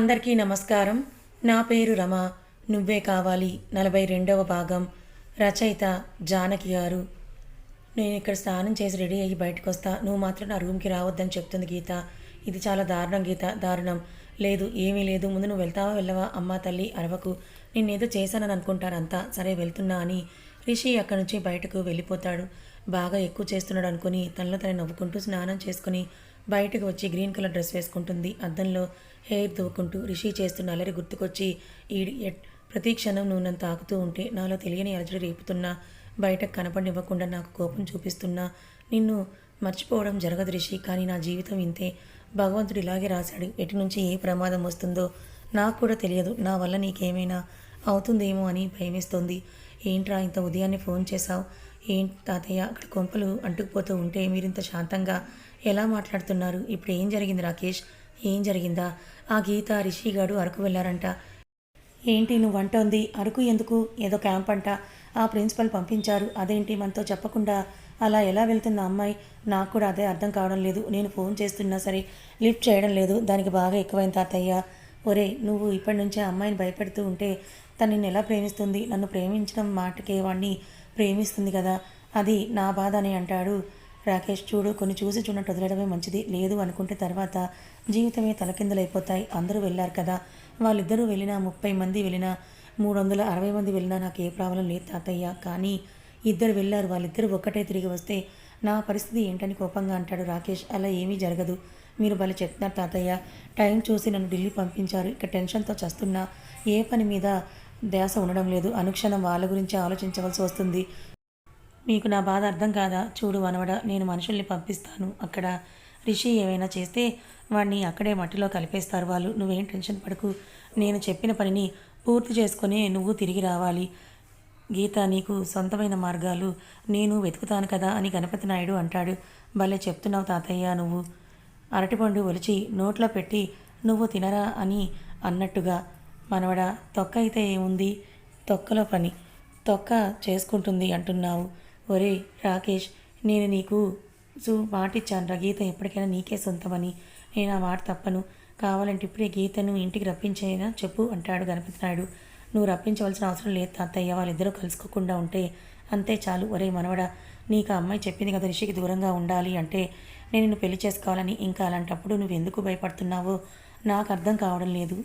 అందరికీ నమస్కారం. నా పేరు రమ. నువ్వే కావాలి. నలభై రెండవ భాగం. రచయిత జానకి గారు. నేను ఇక్కడ స్నానం చేసి రెడీ అయ్యి బయటకు వస్తా. నువ్వు మాత్రం నా రూమ్కి రావద్దని చెప్తుంది గీత. ఇది చాలా దారుణం గీత. దారుణం. లేదు ఏమీ లేదు. ముందు నువ్వు వెళ్తావా వెళ్ళవా? అమ్మా తల్లి అరవకు. నిన్నేదో చేశానని అనుకుంటారంతా. సరే వెళ్తున్నా అని రిషి అక్కడి నుంచి బయటకు వెళ్ళిపోతాడు. బాగా ఎక్కువ చేస్తున్నాడు అనుకుని తనలో తను నవ్వుకుంటూ స్నానం చేసుకుని బయటకు వచ్చి గ్రీన్ కలర్ డ్రెస్ వేసుకుంటుంది. అద్దంలో హెయిర్ దువ్వుకుంటూ రిషి చేస్తున్న అలరి గుర్తుకొచ్చి ఈ ప్రతి క్షణం నువ్వు నన్ను తాకుతూ ఉంటే నాలో తెలియని అలజడి రేపుతున్నా బయటకు కనపడివ్వకుండా నాకు కోపం చూపిస్తున్నా. నిన్ను మర్చిపోవడం జరగదు రిషి కానీ నా జీవితం ఇంతే. భగవంతుడు ఇలాగే రాశాడు. ఎటు నుంచి ఏ ప్రమాదం వస్తుందో నాకు కూడా తెలియదు. నా వల్ల నీకేమైనా అవుతుందేమో అని భయమేస్తోంది. ఏంట్రా ఇంత ఉదయాన్నే ఫోన్ చేశావు? ఏంటి తాతయ్య? అక్కడ కొంపలు అంటుకుపోతూ ఉంటే మీరింత శాంతంగా ఎలా మాట్లాడుతున్నారు? ఇప్పుడు ఏం జరిగింది రాకేష్? ఏం జరిగిందా? ఆ గీత రిషిగాడు అరకు వెళ్ళారంట ఏంటి నువ్వు అంటోంది? అరకు ఎందుకు? ఏదో క్యాంప్ అంట. ఆ ప్రిన్సిపల్ పంపించారు. అదేంటి మనతో చెప్పకుండా? అలా ఎలా వెళ్తున్న అమ్మాయి? నాకు కూడా అదే అర్థం కావడం లేదు. నేను ఫోన్ చేస్తున్నా సరే లిఫ్ట్ చేయడం లేదు. దానికి బాగా ఎక్కువైన తాతయ్య. ఒరే నువ్వు ఇప్పటి నుంచే అమ్మాయిని భయపెడుతూ ఉంటే తను నిన్ను ఎలా ప్రేమిస్తుంది? నన్ను ప్రేమించడం మాటకే వాడిని ప్రేమిస్తుంది కదా. అది నా బాధ అని అంటాడు. రాకేష్ చూడు కొన్ని చూసి చూడటం వదిలేయడమే మంచిది. లేదు అనుకుంటే తర్వాత జీవితమే తలకిందులైపోతాయి. అందరూ వెళ్ళారు కదా. వాళ్ళిద్దరూ వెళ్ళినా ముప్పై మంది వెళ్ళినా మూడు వందల అరవై మంది వెళ్ళినా నాకు ఏ ప్రాబ్లం లేదు తాతయ్య. కానీ ఇద్దరు వెళ్ళారు. వాళ్ళిద్దరూ ఒక్కటే తిరిగి వస్తే నా పరిస్థితి ఏంటని కోపంగా అంటాడు రాకేష్. అలా ఏమీ జరగదు. మీరు భలే చెప్తున్నారు తాతయ్య. టైం చూసి నన్ను ఢిల్లీ పంపించారు. ఇక టెన్షన్తో చస్తున్నా ఏ పని మీద ధ్యాస ఉండడం లేదు. అనుక్షణం వాళ్ళ గురించి ఆలోచించవలసి వస్తుంది. మీకు నా బాధ అర్థం కాదా? చూడు వనవడ నేను మనుషుల్ని పంపిస్తాను. అక్కడ రిషి ఏమైనా చేస్తే వాడిని అక్కడే మట్టిలో కలిపేస్తారు వాళ్ళు. నువ్వేం టెన్షన్ పడకు. నేను చెప్పిన పనిని పూర్తి చేసుకొని నువ్వు తిరిగి రావాలి. గీత నీకు సొంతమైన మార్గాలు. నేను వెతుకుతాను కదా అని గణపతి నాయుడు అంటాడు. భలే చెప్తున్నావు తాతయ్య నువ్వు. అరటిపండు ఒలిచి నోట్లో పెట్టి నువ్వు తినరా అని అన్నట్టుగా. మనవడ తొక్క అయితే ఏముంది? తొక్కలో పని. తొక్క చేసుకుంటుంది అంటున్నావు. ఒరే రాకేష్ నేను నీకు సు మాటిచ్చాను రా. గీత ఎప్పటికైనా నీకే సొంతమని. నేను ఆ మాట తప్పను. కావాలంటే ఇప్పుడే గీతను ఇంటికి రప్పించేనా చెప్పు అంటాడు గణపతి నాయుడు నువ్వు రప్పించవలసిన అవసరం లేదు తాతయ్య. వాళ్ళిద్దరూ కలుసుకోకుండా ఉంటే అంతే చాలు. ఒరే మనవడా నీకు ఆ అమ్మాయి చెప్పింది కదా రిషికి దూరంగా ఉండాలి అంటే నేను నిన్ను పెళ్ళి చేసుకోవాలని. ఇంకా అలాంటప్పుడు నువ్వు ఎందుకు భయపడుతున్నావో నాకు అర్థం కావడం లేదు.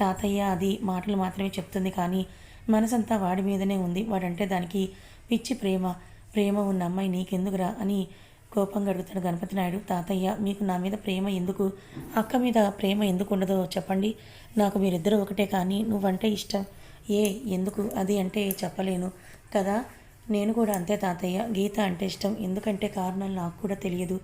తాతయ్య అది మాటలు మాత్రమే చెప్తుంది కానీ మనసంతా వాడి మీదనే ఉంది. వాడంటే దానికి పిచ్చి ప్రేమ. ప్రేమ ఉన్న అమ్మాయి నీకెందుకురా అని కోపంగా అడుగుతాడు గణపతి నాయుడు తాతయ్య మీకు నా మీద ప్రేమ ఎందుకు? అక్క మీద ప్రేమ ఎందుకు ఉండదో చెప్పండి. నాకు మీరిద్దరూ ఒకటే కానీ నువ్వంటే ఇష్టం. ఏ ఎందుకు? అది అంటే చెప్పలేను కదా? నేను కూడా అంతే తాతయ్య. గీత అంటే ఇష్టం. ఎందుకంటే కారణాలు నాకు కూడా తెలియదు.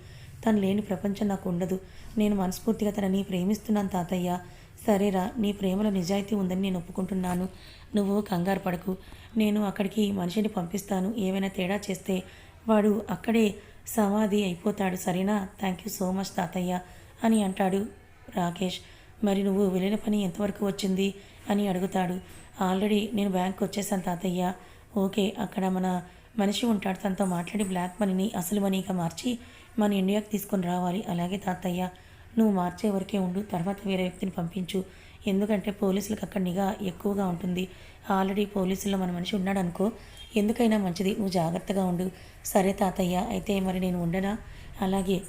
తను లేని ప్రపంచం నాకు ఉండదు. నేను మనస్ఫూర్తిగా తనని ప్రేమిస్తున్నాను తాతయ్య. సరేరా నీ ప్రేమలో నిజాయితీ ఉందని నేను ఒప్పుకుంటున్నాను. నువ్వు కంగారు పడకు. నేను అక్కడికి మనిషిని పంపిస్తాను. ఏమైనా తేడా చేస్తే వాడు అక్కడే సమాధి అయిపోతాడు. సరేనా? థ్యాంక్ యూ సో మచ్ తాతయ్య అని అంటాడు రాకేష్. మరి నువ్వు వెళ్ళిన పని ఎంతవరకు వచ్చింది అని అడుగుతాడు. ఆల్రెడీ నేను బ్యాంక్ వచ్చేసాను తాతయ్య. ఓకే అక్కడ మన మనిషి ఉంటాడు. తనతో మాట్లాడి బ్లాక్ మనీని అసలు మనీగా మార్చి మన ఇండియాకి తీసుకొని రావాలి. అలాగే తాతయ్య నువ్వు మార్చే వరకే ఉండు తర్వాత వేరే వ్యక్తిని పంపించు. ఎందుకంటే పోలీసులకు అక్కడ నిఘా ఎక్కువగా ఉంటుంది. ఆల్రెడీ పోలీసుల్లో మన మనిషి ఉన్నాడు అనుకో ఎందుకైనా మంచిది. నువ్వు జాగ్రత్తగా ఉండు. సరే తాతయ్య అయితే మరి నేను ఉండనా? అలాగే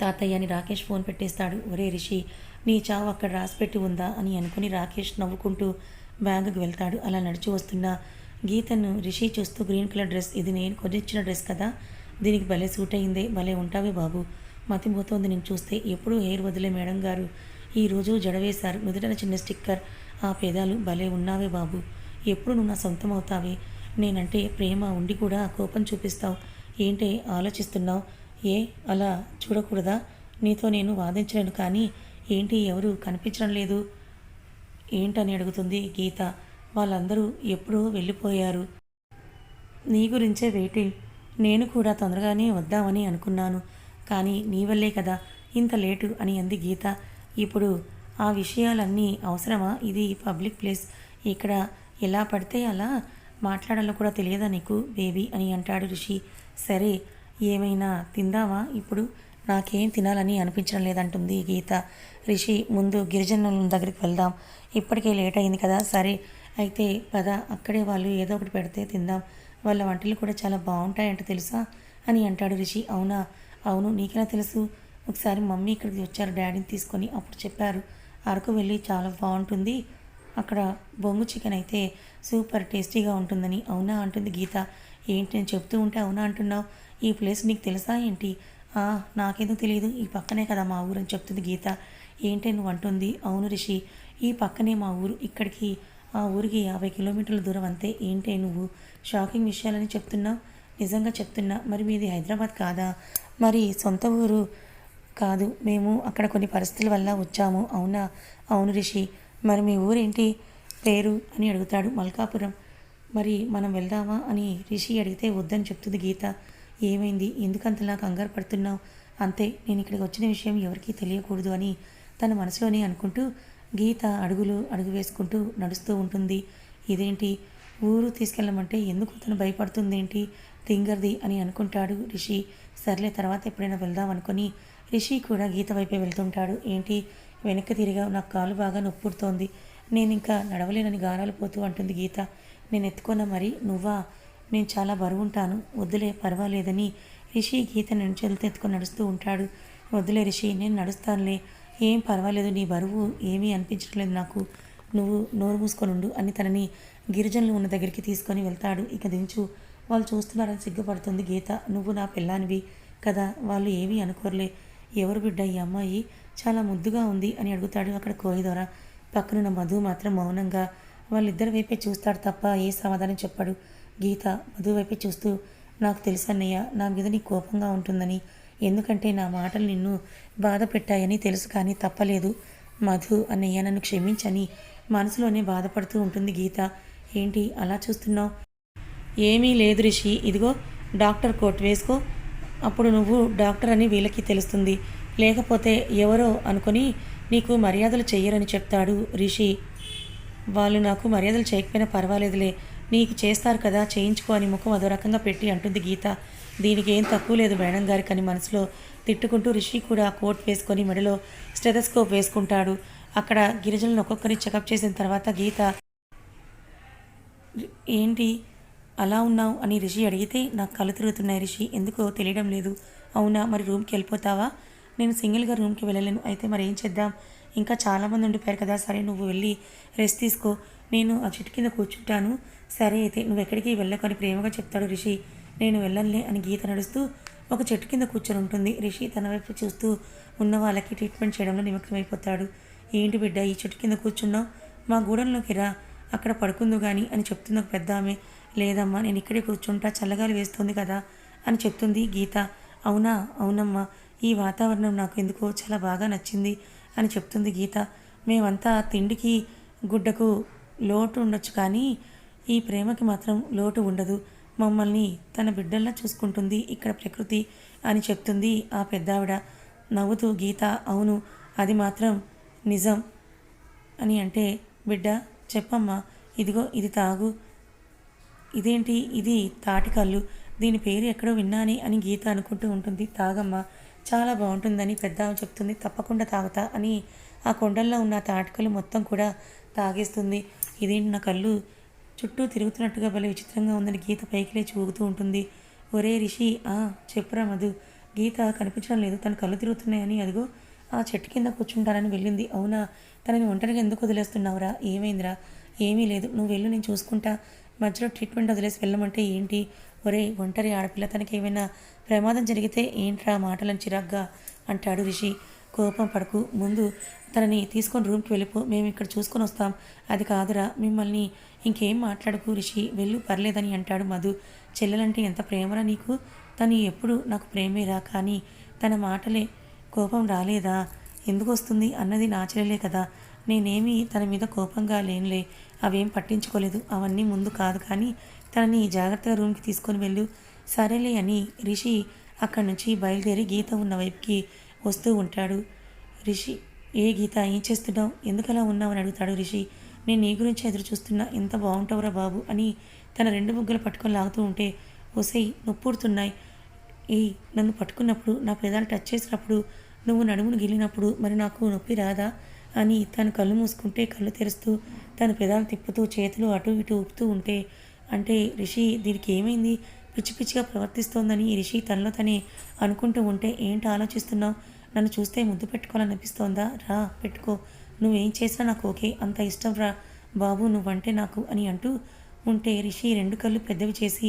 తాతయ్య అని రాకేష్ ఫోన్ పెట్టేస్తాడు. ఒరే రిషి నీ చావు అక్కడ రాసిపెట్టి ఉందా అని అనుకుని రాకేష్ నవ్వుకుంటూ బ్యాంకుకి వెళ్తాడు. అలా నడిచి వస్తున్న గీతను రిషి చూస్తూ గ్రీన్ కలర్ డ్రెస్ ఇది నేను కొనిచ్చిన డ్రెస్ కదా? దీనికి భలే సూట్ అయిందే భలే ఉంటావే బాబు. మతిపోతోంది నేను చూస్తే ఎప్పుడూ హెయిర్ వదిలే మేడం గారు. ఈరోజు జడవేశారు. నుదుటన చిన్న స్టిక్కర్. ఆ పేదాలు భలే ఉన్నావే బాబు. ఎప్పుడు నువ్వు నా సొంతం అవుతావే నేనంటే ప్రేమ ఉండి కూడా కోపం చూపిస్తావు. ఏంటే ఆలోచిస్తున్నావు? ఏ? అలా చూడకూడదా? నీతో నేను వాదించలేను కానీ ఏంటి ఎవరు కనిపించడం లేదు? ఏంటని అడుగుతుంది గీత. వాళ్ళందరూ ఎప్పుడూ వెళ్ళిపోయారు. నీ గురించే వెయిటింగ్. నేను కూడా తొందరగానే వద్దామని అనుకున్నాను. కానీ నీ వల్లే కదా ఇంత లేటు అని అంది గీత. ఇప్పుడు ఆ విషయాలన్నీ అవసరమా? ఇది పబ్లిక్ ప్లేస్. ఇక్కడ ఎలా పడితే అలా మాట్లాడాలో కూడా తెలియదా నీకు బేబీ అని అంటాడు రిషి సరే ఏమైనా తిందావా ఇప్పుడు? నాకేం తినాలని అనిపించడం లేదంటుంది గీత. రిషి ముందు గిరిజనుల దగ్గరికి వెళ్దాం. ఇప్పటికే లేట్ అయింది కదా. సరే అయితే పద. అక్కడే వాళ్ళు ఏదో ఒకటి పెడితే తిందాం. వాళ్ళ వంటలు కూడా చాలా బాగుంటాయంట తెలుసా? అని అంటాడు రిషి అవునా? అవును నీకెలా తెలుసు? ఒకసారి మమ్మీ ఇక్కడికి వచ్చారు డాడీని తీసుకొని అప్పుడు చెప్పారు. అరకు వెళ్ళి చాలా బాగుంటుంది. అక్కడ బొంగు చికెన్ అయితే సూపర్ టేస్టీగా ఉంటుందని. అవునా? అంటుంది గీత. ఏంటి నేను చెప్తూ ఉంటే అవునా అంటున్నావు? ఈ ప్లేస్ నీకు తెలుసా ఏంటి? నాకేదో తెలియదు. ఈ పక్కనే కదా మా ఊరు అని చెప్తుంది గీత. ఏంటి నువ్వు అంటుంది? అవును రిషి. ఈ పక్కనే మా ఊరు. ఇక్కడికి ఆ ఊరికి యాభై కిలోమీటర్ల దూరం అంతే. ఏంటే నువ్వు? షాకింగ్ విషయాలని చెప్తున్నావు? నిజంగా చెప్తున్నా. మరి మీది హైదరాబాద్ కాదా? మరి సొంత ఊరు కాదు. మేము అక్కడ కొన్ని పరిస్థితుల వల్ల వచ్చాము. అవునా? అవును రిషి. మరి మీ ఊరేంటి? పేరు అని అడుగుతాడు మల్కాపురం. మరి మనం వెళ్దామా అని రిషి అడిగితే వద్దని చెప్తుంది గీత. ఏమైంది? ఎందుకంతలా కంగారు పడుతున్నావు? అంతే నేను ఇక్కడికి వచ్చిన విషయం ఎవరికీ తెలియకూడదు అని తన మనసులోనే అనుకుంటూ గీత అడుగులు అడుగు వేసుకుంటూ నడుస్తూ ఉంటుంది. ఇదేంటి? ఊరు తీసుకెళ్ళమంటే ఎందుకు తను భయపడుతుందేంటి? తింగర్ది అని అనుకుంటాడు రిషి. సర్లే తర్వాత ఎప్పుడైనా వెళ్దాం అనుకుని రిషి కూడా గీత వైపే వెళ్తుంటాడు. ఏంటి? వెనక్కి తిరిగా నాకు కాలు బాగా నొప్పుడుతోంది. నేను ఇంకా నడవలేనని గానాలు పోతూ అంటుంది గీత. నేను ఎత్తుకున్న మరి నువ్వా? నేను చాలా బరువుంటాను. వద్దులే పర్వాలేదని రిషి గీత నడిచెలతో ఎత్తుకొని నడుస్తూ ఉంటాడు. వద్దులే రిషి నేను నడుస్తానులే. ఏం పర్వాలేదు నీ బరువు ఏమీ అనిపించట్లేదు నాకు. నువ్వు నోరు మూసుకొని ఉండు అని తనని గిరిజనులు ఉన్న దగ్గరికి తీసుకొని వెళ్తాడు. ఇక దించు. వాళ్ళు చూస్తున్నారని సిగ్గుపడుతుంది గీత. నువ్వు నా పిల్లానివి కదా వాళ్ళు ఏమీ అనుకోరలే. ఎవరు బిడ్డ ఈ అమ్మాయి? చాలా ముద్దుగా ఉంది అని అడుగుతాడు అక్కడ కోయిదోర పక్కనున్న మధు మాత్రం మౌనంగా వాళ్ళిద్దరి వైపే చూస్తాడు తప్ప ఏ సమాధానం చెప్పాడు. గీత మధు వైపే చూస్తూ నాకు తెలుసన్నయ్య నా మీద నీ కోపంగా ఉంటుందని. ఎందుకంటే నా మాటలు నిన్ను బాధ పెట్టాయని తెలుసు కానీ తప్పలేదు. మధు అన్నయ్య నన్ను క్షమించని మనసులోనే బాధపడుతూ ఉంటుంది గీత. ఏంటి అలా చూస్తున్నావు? ఏమీ లేదు రిషి. ఇదిగో డాక్టర్ కోట్ వేసుకో. అప్పుడు నువ్వు డాక్టర్ అని వీళ్ళకి తెలుస్తుంది. లేకపోతే ఎవరో అనుకొని నీకు మర్యాదలు చెయ్యరని చెప్తాడు రిషి. వాళ్ళు నాకు మర్యాదలు చేయకపోయినా పర్వాలేదులే. నీకు చేస్తారు కదా చేయించుకో అని ముఖం అదో రకంగా పెట్టి అంటుంది గీత. దీనికి ఏం తక్కువ లేదు మేడం గారికి అని మనసులో తిట్టుకుంటూ రిషి కూడా కోట్ వేసుకొని మెడలో స్టెథస్కోప్ వేసుకుంటాడు. అక్కడ గిరిజనులను ఒక్కొక్కరిని చెకప్ చేసిన తర్వాత గీత ఏంటి? అలా ఉన్నావు అని రిషి అడిగితే నాకు కళ్ళు తిరుగుతున్నాయి రిషి. ఎందుకో తెలియడం లేదు. అవునా? మరి రూమ్కి వెళ్ళిపోతావా? నేను సింగిల్గా రూమ్కి వెళ్ళలేను. అయితే మరి ఏం చేద్దాం? ఇంకా చాలామంది ఉండిపోయారు కదా. సరే నువ్వు వెళ్ళి రెస్ట్ తీసుకో. నేను ఆ చెట్టు కింద కూర్చుంటాను. సరే అయితే నువ్వు ఎక్కడికి వెళ్ళకొని ప్రేమగా చెప్తాడు రిషి. నేను వెళ్ళనులే అని గీత నడుస్తూ ఒక చెట్టు కింద కూర్చొని ఉంటుంది. రిషి తన వైపు చూస్తూ ఉన్న వాళ్ళకి ట్రీట్మెంట్ చేయడంలో నిమగ్నమైపోతాడు. ఏంటి బిడ్డ ఈ చెట్టు కింద కూర్చున్నావు? మా గూడెంలోకి రా. అక్కడ పడుకుందు కానీ అని చెప్తుంది ఒక పెద్ద ఆమె లేదమ్మా నేను ఇక్కడే కూర్చుంటా చల్లగాలి వేస్తుంది కదా అని చెప్తుంది గీత. అవునా అవునమ్మా ఈ వాతావరణం నాకు ఎందుకో చాలా బాగా నచ్చింది అని చెప్తుంది గీత. మేమంతా తిండికి గుడ్డకు లోటు ఉండొచ్చు కానీ ఈ ప్రేమకి మాత్రం లోటు ఉండదు. మమ్మల్ని తన బిడ్డల్లా చూసుకుంటుంది ఇక్కడ ప్రకృతి అని చెప్తుంది ఆ పెద్దావిడ. నవ్వుతూ గీత అవును అది మాత్రం నిజం అని అంటే బిడ్డ చెప్పమ్మా ఇదిగో ఇది తాగు. ఇదేంటి? ఇది తాటికల్లు. దీని పేరు ఎక్కడో విన్నాని అని గీత అనుకుంటూ ఉంటుంది. తాగమ్మా చాలా బాగుంటుందని పెద్ద చెప్తుంది. తప్పకుండా తాగుతా అని ఆ కొండల్లో ఉన్న తాటికల్లు మొత్తం కూడా తాగేస్తుంది. ఇదేంటి నా కళ్ళు? చుట్టూ తిరుగుతున్నట్టుగా భలే విచిత్రంగా ఉందని గీత పైకి లేచి ఊగుతూ ఉంటుంది. ఒరే రిషి ఆ చెప్పురా మధు. గీత కనిపించడం లేదు. తన కళ్ళు తిరుగుతున్నాయని అదిగో ఆ చెట్టు కింద కూర్చుంటానని వెళ్ళింది. అవునా? తనని ఒంటరిగా ఎందుకు వదిలేస్తున్నావురా? ఏమైందిరా? ఏమీ లేదు. నువ్వు వెళ్ళు నేను చూసుకుంటా. మధ్యలో ట్రీట్మెంట్ వదిలేసి వెళ్ళమంటే ఏంటి? ఒరే ఒంటరి ఆడపిల్ల తనకి ఏమైనా ప్రమాదం జరిగితే ఏంట్రా మాటలను చిరాగ్గా అంటాడు రిషి. కోపం పడకు. ముందు తనని తీసుకొని రూమ్కి వెళ్ళిపో. మేము ఇక్కడ చూసుకొని వస్తాం. అది కాదురా మిమ్మల్ని ఇంకేం మాట్లాడకు రిషి. వెళ్ళు పర్లేదని అంటాడు మధు. చెల్లెలంటే ఎంత ప్రేమరా నీకు? తను ఎప్పుడు నాకు ప్రేమేరా? కానీ తన మాటలే కోపం రాలేదా? ఎందుకు వస్తుంది? అన్నది నా చెల్లెలే కదా. నేనేమి తన మీద కోపంగా లేనులే. అవేం పట్టించుకోలేదు. అవన్నీ ముందు కాదు కానీ తనని జాగ్రత్తగా రూమ్కి తీసుకొని వెళ్ళు. సరేలే అని రిషి అక్కడి నుంచి బయలుదేరి గీత ఉన్న వైపుకి వస్తూ ఉంటాడు. రిషి ఏ గీత ఏం చేస్తున్నావు? ఎందుకలా ఉన్నావు? అని అడుగుతాడు రిషి. నేను నీ గురించి ఎదురు చూస్తున్నా. ఎంత బాగుంటావురా బాబు అని తన రెండు బుగ్గలు పట్టుకొని లాగుతూ ఉంటే ఒసై నొప్పుడుతున్నాయి ఏ నన్ను పట్టుకున్నప్పుడు నా పెదాలు టచ్ చేసినప్పుడు నువ్వు నడుమును గిల్లినప్పుడు మరి నాకు నొప్పి రాదా? అని తను కళ్ళు మూసుకుంటే కళ్ళు తెరుస్తూ తన పెదాలు తిప్పుతూ చేతులు అటు ఇటు ఊపుతూ ఉంటే అంటే రిషి దీనికి ఏమైంది? పిచ్చి పిచ్చిగా ప్రవర్తిస్తోందని ఈ రిషి తనలో తనే అనుకుంటూ ఉంటే ఏంటి ఆలోచిస్తున్నావు? నన్ను చూస్తే ముద్దు పెట్టుకోవాలనిపిస్తోందా? రా పెట్టుకో. నువ్వేం చేసినా నాకు ఓకే అంత ఇష్టం రా. బాబు నువ్వంటే నాకు అని అంటూ ఉంటే రిషి రెండు కళ్ళు పెద్దవి చేసి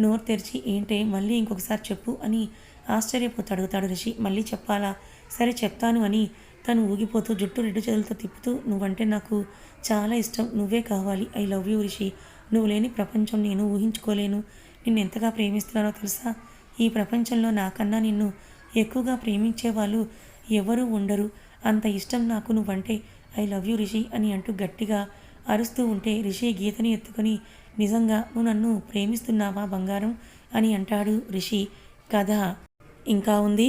నోరు తెరిచి ఏంటే మళ్ళీ ఇంకొకసారి చెప్పు అని ఆశ్చర్యపోతూ అడుగుతాడు రిషి. మళ్ళీ చెప్పాలా? సరే చెప్తాను అని తను ఊగిపోతూ జుట్టు రెండు చేతులతో తిప్పుతూ నువ్వంటే నాకు చాలా ఇష్టం. నువ్వే కావాలి. I love you Rishi. నువ్వు లేని ప్రపంచం నేను ఊహించుకోలేను. నిన్ను ఎంతగా ప్రేమిస్తున్నానో తెలుసా? ఈ ప్రపంచంలో నాకన్నా నిన్ను ఎక్కువగా ప్రేమించే వాళ్ళు ఎవరూ ఉండరు. అంత ఇష్టం నాకు నువ్వంటే ఐ లవ్ యూ రిషి అని అంటూ గట్టిగా అరుస్తూ ఉంటే రిషి గీతని ఎత్తుకొని నిజంగా నువ్వు నన్ను ప్రేమిస్తున్నావా బంగారం? అని అంటాడు రిషి. కథ ఇంకా ఉంది.